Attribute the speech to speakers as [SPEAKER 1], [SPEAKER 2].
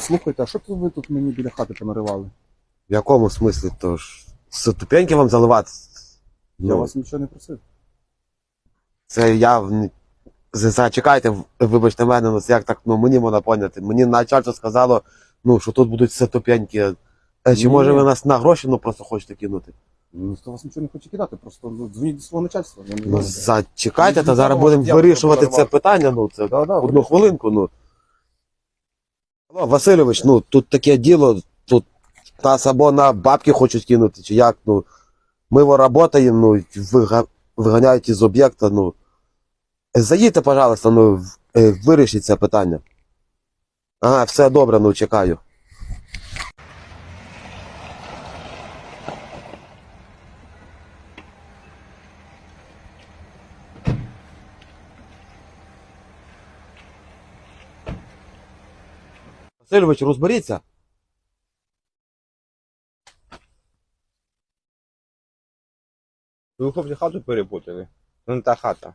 [SPEAKER 1] Слухайте, а що тут ви тут мені біля хати понаривали?
[SPEAKER 2] В якому смислі? То ж ступеньки вам заливати?
[SPEAKER 1] Я
[SPEAKER 2] Ну,
[SPEAKER 1] вас нічого не просив.
[SPEAKER 2] це я в- з- зачекайте, вибачте мене, ну це як так, ну мені можна поняти. Мені начальство сказало, ну, що тут будуть ступеньки. Е, Чи
[SPEAKER 1] Ні.
[SPEAKER 2] може ви нас на гроші ну просто хочете кинути?
[SPEAKER 1] Ніхто вас нічого не хоче кидати, просто ну, дзвоніть до свого начальства. я не
[SPEAKER 2] Ну,
[SPEAKER 1] знаю.
[SPEAKER 2] зачекайте,
[SPEAKER 1] Ну,
[SPEAKER 2] та зараз будемо вирішувати це питання, ну це
[SPEAKER 1] Да, да,
[SPEAKER 2] одну хвилинку, ну. Алло, Васильович, ну тут таке діло, тут нас або на бабки хочуть кинути, чи як, ну. Ми во работаємо, ну, вига- виганяють із об'єкта, ну. Заїдьте, пожалуйста, ну, е, вирішіть це питання. Ага, все добре, ну чекаю. Васильович, розберіться.
[SPEAKER 3] Ви хлопці хату перепутали. Це не та хата.